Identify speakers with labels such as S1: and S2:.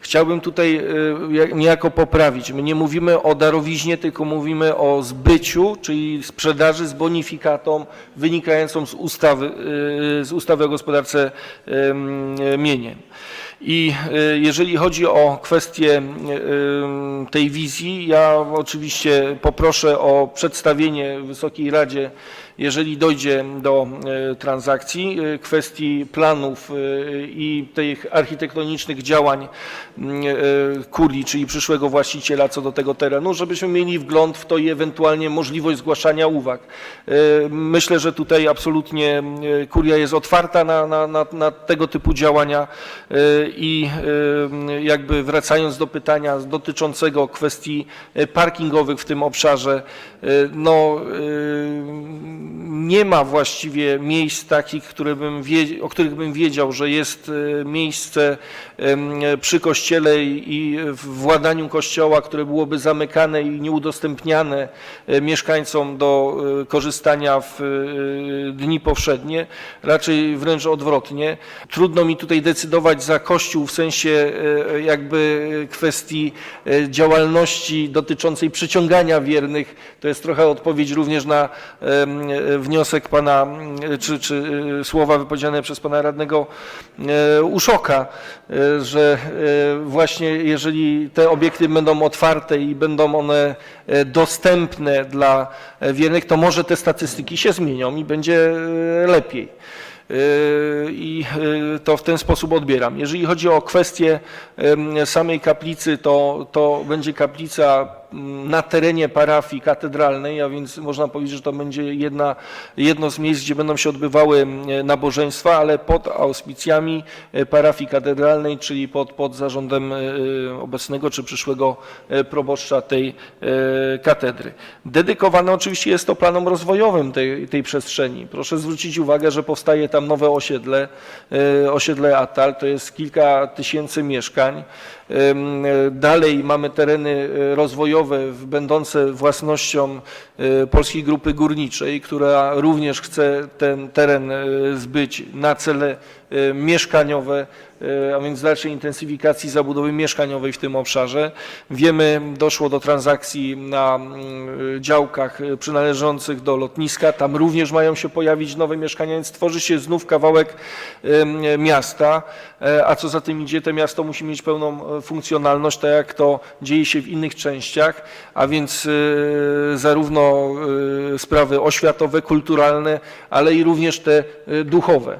S1: chciałbym tutaj jak- niejako poprawić. My nie mówimy o darowiźnie, tylko mówimy o zbyciu, czyli sprzedaży z bonifikatą wynikającą z ustawy, y, z ustawy o gospodarce mieniem. I y, jeżeli chodzi o kwestię y, tej wizji, ja oczywiście poproszę o przedstawienie Wysokiej Radzie, jeżeli dojdzie do y, transakcji, y, kwestii planów y, i tych architektonicznych działań y, kurii, czyli przyszłego właściciela co do tego terenu, żebyśmy mieli wgląd w to i ewentualnie możliwość zgłaszania uwag. Y, Myślę, że tutaj absolutnie y, kuria jest otwarta na, na, na, tego typu działania y, i jakby wracając do pytania dotyczącego kwestii y, parkingowych w tym obszarze, y, no y, nie ma właściwie miejsc takich, które bym o których bym wiedział, że jest y, miejsce przy kościele i w władaniu kościoła, które byłoby zamykane i nieudostępniane e, mieszkańcom do e, korzystania w e, dni powszednie, raczej wręcz odwrotnie. Trudno mi tutaj decydować za Kościół w sensie e, jakby kwestii e, działalności dotyczącej przyciągania wiernych. To jest trochę odpowiedź również na e, wniosek pana, m, czy, czy e, słowa wypowiedziane przez pana radnego e, Uszoka, e, że właśnie jeżeli te obiekty będą otwarte i będą one dostępne dla wiernych, to może te statystyki się zmienią i będzie lepiej. I to w ten sposób odbieram. Jeżeli chodzi o kwestię samej kaplicy, to, to będzie kaplica mm, na terenie parafii katedralnej, a więc można powiedzieć, że to będzie jedna, jedno z miejsc, gdzie będą się odbywały mm, nabożeństwa, ale pod auspicjami e, parafii katedralnej, czyli pod, pod zarządem e, obecnego czy przyszłego e, proboszcza tej e, katedry. Dedykowane oczywiście jest to planom rozwojowym tej, tej przestrzeni. Proszę zwrócić uwagę, że powstaje tam nowe osiedle, e, osiedle Atal, to jest kilka tysięcy mieszkań. E, Dalej mamy tereny e, rozwojowe w- będące własnością e, Polskiej Grupy Górniczej, która również chce ten teren e, zbyć na cele mieszkaniowe, e, a więc dalszej intensyfikacji zabudowy mieszkaniowej w tym obszarze. Wiemy, doszło do transakcji na mm, działkach e, przynależących do lotniska. Tam również mają się pojawić nowe mieszkania, więc tworzy się znów kawałek miasta, e, a co za tym idzie, to miasto musi mieć pełną e, funkcjonalność, tak jak to dzieje się w innych częściach, a więc zarówno sprawy oświatowe, kulturalne, ale i również te duchowe.